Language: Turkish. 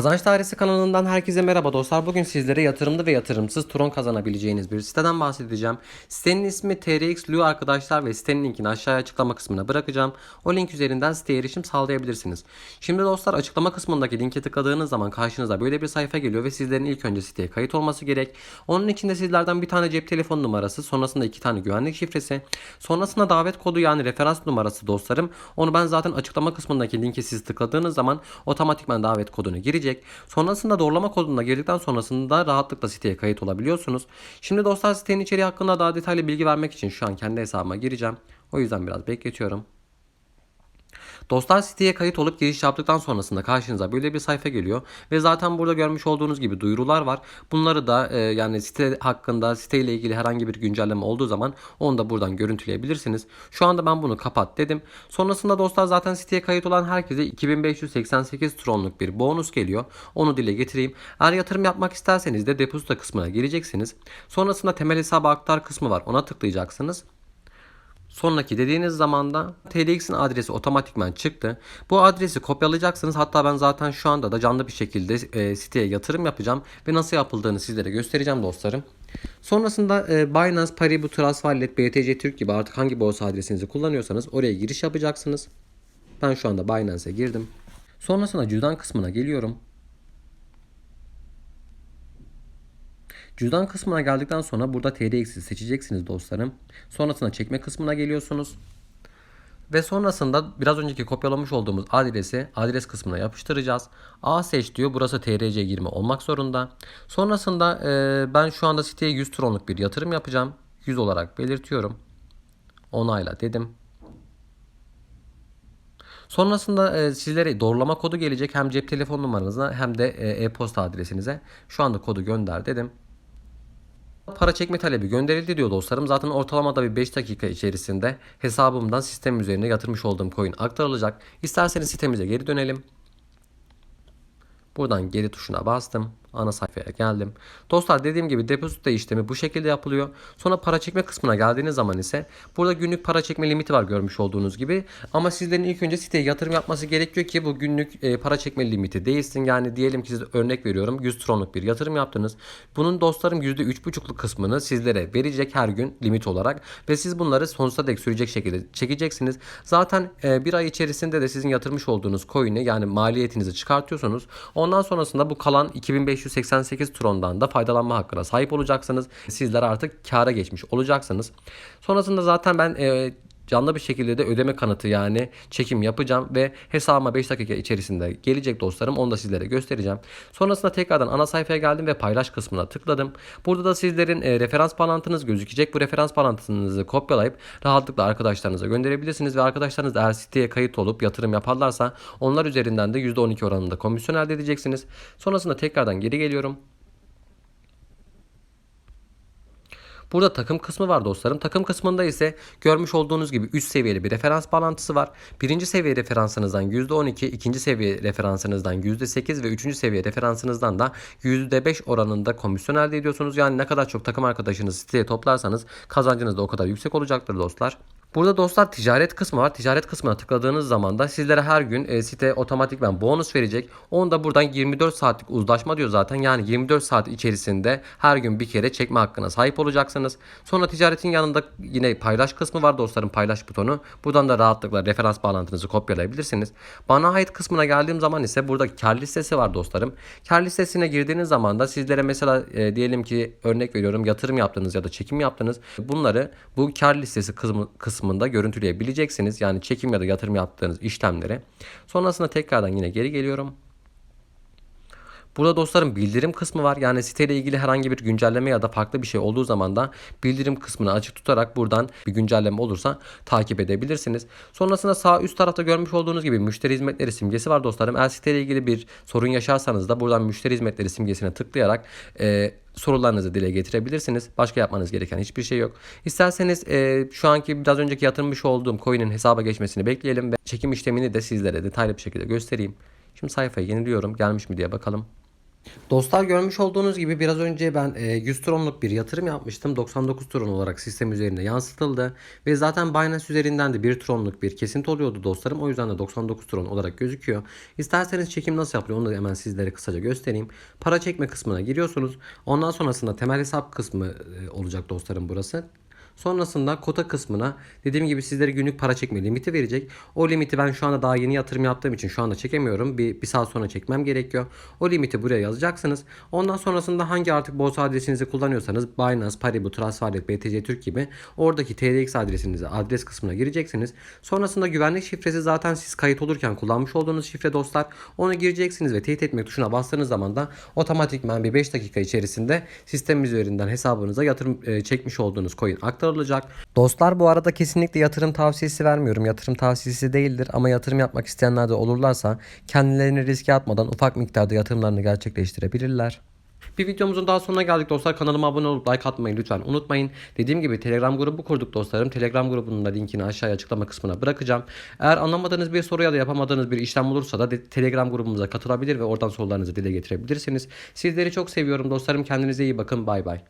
Kazanç Dairesi kanalından herkese merhaba dostlar. Bugün sizlere yatırımlı ve yatırımsız Tron kazanabileceğiniz bir siteden bahsedeceğim. Sitenin ismi TRX Lu arkadaşlar ve sitenin linkini aşağıya açıklama kısmına bırakacağım. O link üzerinden siteye erişim sağlayabilirsiniz. Şimdi dostlar açıklama kısmındaki linke tıkladığınız zaman karşınıza böyle bir sayfa geliyor ve sizlerin ilk önce siteye kayıt olması gerek. Onun için de sizlerden bir tane cep telefon numarası, sonrasında iki tane güvenlik şifresi, sonrasında davet kodu yani referans numarası dostlarım. Onu ben zaten açıklama kısmındaki linke siz tıkladığınız zaman otomatikman davet kodunu girecek. Sonrasında doğrulama koduna girdikten sonrasında rahatlıkla siteye kayıt olabiliyorsunuz. Şimdi dostlar sitenin içeriği hakkında daha detaylı bilgi vermek için şu an kendi hesabıma gireceğim. O yüzden biraz bekletiyorum. Dostlar siteye kayıt olup giriş yaptıktan sonrasında karşınıza böyle bir sayfa geliyor ve zaten burada görmüş olduğunuz gibi duyurular var. Bunları da e, yani site hakkında site ile ilgili herhangi bir güncelleme olduğu zaman onu da buradan görüntüleyebilirsiniz. Şu anda ben bunu kapat dedim. Sonrasında dostlar zaten siteye kayıt olan herkese 2588 tronluk bir bonus geliyor. Onu dile getireyim. Eğer yatırım yapmak isterseniz de depozito kısmına gireceksiniz. Sonrasında temel hesaba aktar kısmı var. Ona tıklayacaksınız. Sonraki dediğiniz zaman da TLX'in adresi otomatikman çıktı. Bu adresi kopyalayacaksınız. Hatta ben zaten şu anda da canlı bir şekilde e, siteye yatırım yapacağım ve nasıl yapıldığını sizlere göstereceğim dostlarım. Sonrasında e, Binance, Paribu, Wallet, BTC Türk gibi artık hangi borsa adresinizi kullanıyorsanız oraya giriş yapacaksınız. Ben şu anda Binance'e girdim. Sonrasında cüzdan kısmına geliyorum. Cüzdan kısmına geldikten sonra burada TRX'i seçeceksiniz dostlarım. Sonrasında çekme kısmına geliyorsunuz. Ve sonrasında biraz önceki kopyalamış olduğumuz adresi adres kısmına yapıştıracağız. A seç diyor. Burası TRC girme olmak zorunda. Sonrasında e, ben şu anda siteye 100 tronluk bir yatırım yapacağım. 100 olarak belirtiyorum. Onayla dedim. Sonrasında e, sizlere doğrulama kodu gelecek hem cep telefon numaranıza hem de e, e-posta adresinize. Şu anda kodu gönder dedim. Para çekme talebi gönderildi diyor dostlarım. Zaten ortalamada bir 5 dakika içerisinde hesabımdan sistem üzerine yatırmış olduğum coin aktarılacak. İsterseniz sitemize geri dönelim. Buradan geri tuşuna bastım. Ana sayfaya geldim. Dostlar dediğim gibi depozito işlemi bu şekilde yapılıyor. Sonra para çekme kısmına geldiğiniz zaman ise burada günlük para çekme limiti var görmüş olduğunuz gibi. Ama sizlerin ilk önce siteye yatırım yapması gerekiyor ki bu günlük e, para çekme limiti değilsin. Yani diyelim ki size örnek veriyorum 100 tronluk bir yatırım yaptınız. Bunun dostlarım %3,5'luk kısmını sizlere verecek her gün limit olarak ve siz bunları sonsuza dek sürecek şekilde çekeceksiniz. Zaten e, bir ay içerisinde de sizin yatırmış olduğunuz coin'i yani maliyetinizi çıkartıyorsunuz. Ondan sonrasında bu kalan 2500 588 trondan da faydalanma hakkına sahip olacaksınız. Sizler artık kâra geçmiş olacaksınız. Sonrasında zaten ben e, canlı bir şekilde de ödeme kanıtı yani çekim yapacağım ve hesabıma 5 dakika içerisinde gelecek dostlarım onu da sizlere göstereceğim. Sonrasında tekrardan ana sayfaya geldim ve paylaş kısmına tıkladım. Burada da sizlerin e, referans bağlantınız gözükecek. Bu referans bağlantınızı kopyalayıp rahatlıkla arkadaşlarınıza gönderebilirsiniz ve arkadaşlarınız eğer siteye kayıt olup yatırım yaparlarsa onlar üzerinden de %12 oranında komisyon elde edeceksiniz. Sonrasında tekrardan geri geliyorum. Burada takım kısmı var dostlarım. Takım kısmında ise görmüş olduğunuz gibi 3 seviyeli bir referans bağlantısı var. Birinci seviye referansınızdan %12, ikinci seviye referansınızdan %8 ve üçüncü seviye referansınızdan da %5 oranında komisyon elde ediyorsunuz. Yani ne kadar çok takım arkadaşınızı siteye toplarsanız kazancınız da o kadar yüksek olacaktır dostlar. Burada dostlar ticaret kısmı var. Ticaret kısmına tıkladığınız zaman da sizlere her gün e, site otomatikman bonus verecek. Onu da buradan 24 saatlik uzlaşma diyor zaten. Yani 24 saat içerisinde her gün bir kere çekme hakkına sahip olacaksınız. Sonra ticaretin yanında yine paylaş kısmı var dostlarım paylaş butonu. Buradan da rahatlıkla referans bağlantınızı kopyalayabilirsiniz. Bana ait kısmına geldiğim zaman ise burada kar listesi var dostlarım. Kar listesine girdiğiniz zaman da sizlere mesela e, diyelim ki örnek veriyorum yatırım yaptınız ya da çekim yaptınız. Bunları bu kar listesi kısmı, kısmı kısmında görüntüleyebileceksiniz. Yani çekim ya da yatırım yaptığınız işlemleri. Sonrasında tekrardan yine geri geliyorum. Burada dostlarım bildirim kısmı var. Yani siteyle ilgili herhangi bir güncelleme ya da farklı bir şey olduğu zaman da bildirim kısmını açık tutarak buradan bir güncelleme olursa takip edebilirsiniz. Sonrasında sağ üst tarafta görmüş olduğunuz gibi müşteri hizmetleri simgesi var dostlarım. Eğer siteyle ilgili bir sorun yaşarsanız da buradan müşteri hizmetleri simgesine tıklayarak e, sorularınızı dile getirebilirsiniz. Başka yapmanız gereken hiçbir şey yok. İsterseniz e, şu anki biraz önceki yatırmış olduğum coin'in hesaba geçmesini bekleyelim ve çekim işlemini de sizlere detaylı bir şekilde göstereyim. Şimdi sayfayı yeniliyorum. Gelmiş mi diye bakalım. Dostlar görmüş olduğunuz gibi biraz önce ben e, 100 tronluk bir yatırım yapmıştım. 99 tron olarak sistem üzerinde yansıtıldı. Ve zaten Binance üzerinden de 1 tronluk bir kesinti oluyordu dostlarım. O yüzden de 99 tron olarak gözüküyor. İsterseniz çekim nasıl yapılıyor onu da hemen sizlere kısaca göstereyim. Para çekme kısmına giriyorsunuz. Ondan sonrasında temel hesap kısmı e, olacak dostlarım burası. Sonrasında kota kısmına dediğim gibi sizlere günlük para çekme limiti verecek. O limiti ben şu anda daha yeni yatırım yaptığım için şu anda çekemiyorum. Bir, bir saat sonra çekmem gerekiyor. O limiti buraya yazacaksınız. Ondan sonrasında hangi artık borsa adresinizi kullanıyorsanız Binance, Paribu, Transferlet, BTC Türk gibi oradaki TRX adresinize adres kısmına gireceksiniz. Sonrasında güvenlik şifresi zaten siz kayıt olurken kullanmış olduğunuz şifre dostlar. Onu gireceksiniz ve teyit etmek tuşuna bastığınız zaman da otomatikman bir 5 dakika içerisinde sistem üzerinden hesabınıza yatırım e, çekmiş olduğunuz coin aktarılacak. Dostlar bu arada kesinlikle yatırım tavsiyesi vermiyorum. Yatırım tavsiyesi değildir ama yatırım yapmak isteyenler de olurlarsa kendilerini riske atmadan ufak miktarda yatırımlarını gerçekleştirebilirler. Bir videomuzun daha sonuna geldik dostlar. Kanalıma abone olup like atmayı lütfen unutmayın. Dediğim gibi Telegram grubu kurduk dostlarım. Telegram grubunun da linkini aşağıya açıklama kısmına bırakacağım. Eğer anlamadığınız bir soru ya da yapamadığınız bir işlem olursa da Telegram grubumuza katılabilir ve oradan sorularınızı dile getirebilirsiniz. Sizleri çok seviyorum dostlarım. Kendinize iyi bakın. Bay bay.